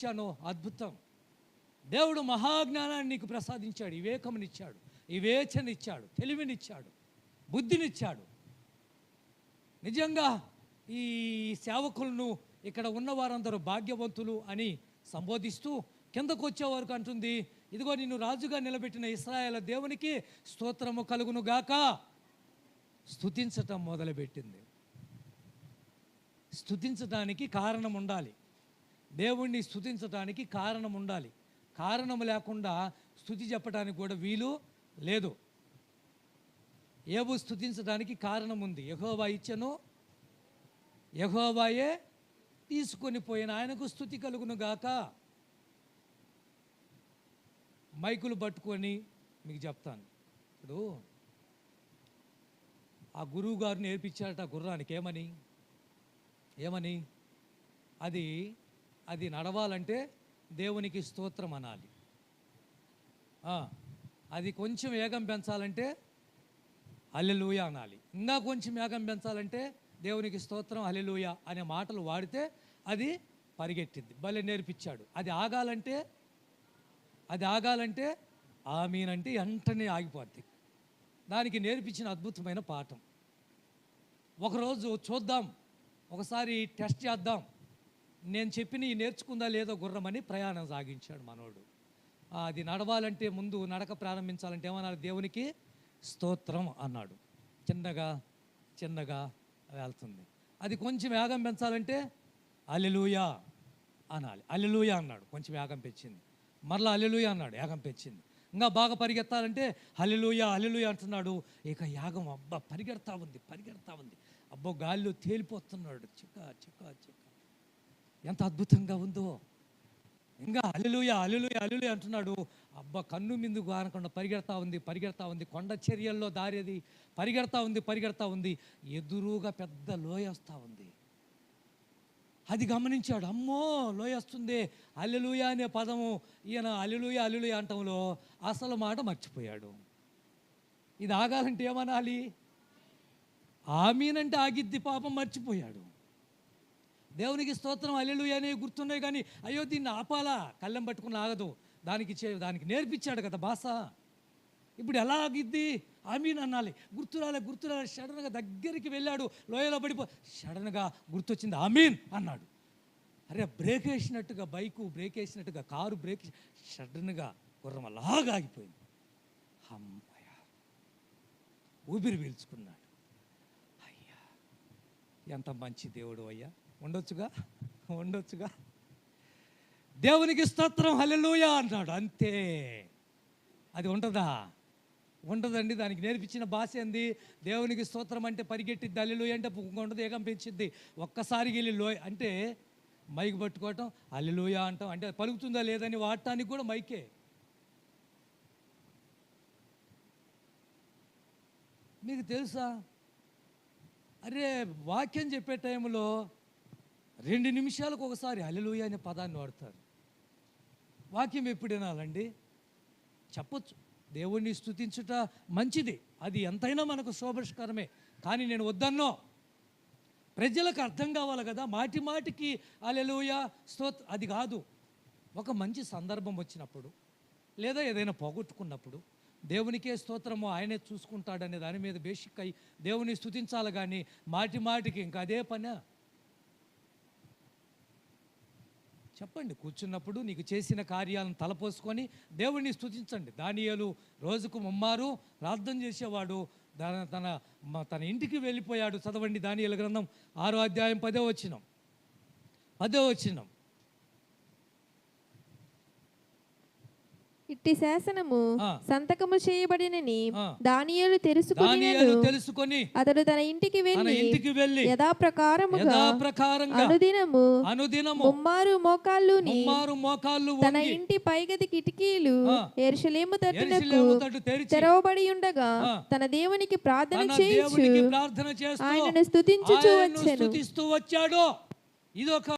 ఇచ్చానో అద్భుతం. దేవుడు మహాజ్ఞానాన్ని నీకు ప్రసాదించాడు వివేకమునిచ్చాడు వివేచనిచ్చాడు తెలివినిచ్చాడు బుద్ధినిచ్చాడు. నిజంగా ఈ సేవకులను ఇక్కడ ఉన్న వారందరూ భాగ్యవంతులు అని సంబోధిస్తూ కిందకు వచ్చేవారికి వరకు అంటుంది ఇదిగో నిన్ను రాజుగా నిలబెట్టిన ఇస్రాయల దేవునికి స్తోత్రము కలుగును గాక. మొదలుపెట్టింది. స్తుతించడానికి కారణం ఉండాలి దేవుణ్ణి స్థుతించడానికి కారణం ఉండాలి. కారణం లేకుండా స్థుతి చెప్పడానికి కూడా వీలు లేదు. ఏవో స్థుతించడానికి కారణం ఉంది. యహోవా ఇచ్చను యహోవాయే తీసుకొని పోయిన ఆయనకు స్థుతి కలుగును గాక. మైకులు పట్టుకొని మీకు చెప్తాను. ఇప్పుడు ఆ గురువు గారు నేర్పించారట ఆ గుర్రానికి. ఏమని? ఏమని? అది అది నడవాలంటే దేవునికి స్తోత్రం అనాలి. అది కొంచెం వేగం పెంచాలంటే అల్లెలుయ అనాలి. ఇంకా కొంచెం వేగం పెంచాలంటే దేవునికి స్తోత్రం అల్లెలుయ అనే మాటలు వాడితే అది పరిగెట్టింది. భలే నేర్పించాడు. అది ఆగాలంటే అది ఆగాలంటే ఆమెనంటే వెంటనే ఆగిపోద్ది. దానికి నేర్పించిన అద్భుతమైన పాఠం. ఒకరోజు చూద్దాం. ఒకసారి టెస్ట్ చేద్దాం. నేను చెప్పిన ఈ నేర్చుకుందా లేదో గుర్రమని ప్రయాణం సాగించాడు మనోడు. అది నడవాలంటే ముందు నడక ప్రారంభించాలంటే ఏమన్నాడు దేవునికి స్తోత్రం అన్నాడు. చిన్నగా చిన్నగా వెళ్తుంది. అది కొంచెం వేగం పెంచాలంటే అలెలుయా అనాలి. అలెలుయా అన్నాడు. కొంచెం వేగం పెంచింది. మరలా అలెలుయా అన్నాడు. వేగం పెంచింది. ఇంకా బాగా పరిగెత్తాలంటే హల్లెలూయా హల్లెలూయా అంటున్నాడు. ఇక యాగం అబ్బా పరిగెడతా ఉంది పరిగెడతా ఉంది. అబ్బో గాలిలో తేలిపోతున్నాడు. చిక్క చిక్క చిక్క. ఎంత అద్భుతంగా ఉందో. ఇంకా అల్లెలుయ అల్లెలుయ అల్లులు అంటున్నాడు. అబ్బా కన్ను మిందు గానకుండా పరిగెడతా ఉంది పరిగెడతా ఉంది. కొండ చర్యల్లో దారేది పరిగెడతా ఉంది పరిగెడతా ఉంది. ఎదురుగా పెద్ద లోయ వస్తూ ఉంది. అది గమనించాడు. అమ్మో లోయొస్తుంది అల్లెలుయ అనే పదము ఈయన అల్లెలుయ అల్లెలుయ అంటంలో అసలు మాట మర్చిపోయాడు. ఇది ఆగాలంటే ఏమనాలి? ఆమీనంటే ఆగిద్ది పాపం మర్చిపోయాడు. దేవునికి స్తోత్రం అల్లెలు అనే గుర్తున్నాయి కానీ అయ్యో దీన్ని ఆపాలా? కళ్ళెం పట్టుకుని ఆగదు దానికి చే దానికి నేర్పించాడు కదా భాష ఇప్పుడు ఎలా ఆగిద్ది ఆమీన్ అనాలి. గుర్తురాలే గుర్తురాలే. సడన్గా దగ్గరికి వెళ్ళాడు. లోయలో పడిపో సడన్గా గుర్తొచ్చింది ఆమీన్ అన్నాడు. అరే బ్రేక్ వేసినట్టుగా బైకు బ్రేక్ వేసినట్టుగా కారు బ్రేక్ సడన్గా గుర్రం అలాగా ఆగిపోయింది. అమ్మయ్య! ఊపిరి పీల్చుకున్నాడు. అయ్యా! ఎంత మంచి దేవుడు అయ్యా! ఉండొచ్చుగా? ఉండొచ్చుగా? దేవునికి స్తోత్రం హల్లెలూయా అన్నాడు. అంతే. అది ఉంటుందా? ఉండదండి దానికి నేర్పించిన భాష ఏంది? దేవునికి స్తోత్రం అంటే పరిగెట్టిద్ది అల్లెలుయ అంటే ఉండదు ఏకం పెంచిద్ది ఒక్కసారి వెళ్ళి లోయ అంటే మైక్ పట్టుకోవటం అల్లెలుయ అంటాం. అంటే పలుకుతుందా లేదని వాడటానికి కూడా మైకే. మీకు తెలుసా? అరే వాక్యం చెప్పే టైంలో రెండు నిమిషాలకు ఒకసారి అలెలుయ అనే పదాన్ని వాడతారు. వాక్యం ఎప్పుడు వినాలండి? చెప్పొచ్చు. దేవుణ్ణి స్థుతించుట మంచిది. అది ఎంతైనా మనకు శోభకరమే కానీ నేను వద్దన్నో. ప్రజలకు అర్థం కావాలి కదా. మాటి మాటికి అలెలుయ స్తోత్ అది కాదు. ఒక మంచి సందర్భం వచ్చినప్పుడు లేదా ఏదైనా పోగొట్టుకున్నప్పుడు దేవునికే స్తోత్రము ఆయనే చూసుకుంటాడనే దాని మీద బేసిక్ అయి దేవుని స్తుతించాలి కానీ మాటి మాటికి ఇంకా అదే పనా? చెప్పండి కూర్చున్నప్పుడు నీకు చేసిన కార్యాలను తలపోసుకొని దేవుణ్ణి స్తుతించండి. దానియలు రోజుకు ముమ్మారు ప్రార్థన చేసేవాడు తన తన తన ఇంటికి వెళ్ళిపోయాడు చదవండి దానియేలు గ్రంథం ఆరో అధ్యాయం పదో వచ్చినం పదో వచ్చినాం ఇట్టి శాసనము. సంతకము చేయబడినని. దానియేలు తెలుసుకుని తెలుసుకొని అతడు తన ఇంటికి వెళ్ళి ఇంటికి వెళ్ళి యథాప్రకారముగా అనుదినము అనుదినము ముమ్మారు ముమ్మారు మోకాళ్ళు తన ఇంటి పైగది కిటికీలు. ఎరుషలేము తట్టునకు తెరవబడి ఉండగా. తన దేవునికి ప్రార్థన చేయించు ప్రార్థన చేస్తూ ఆయనను వచ్చాడు ఇది ఒక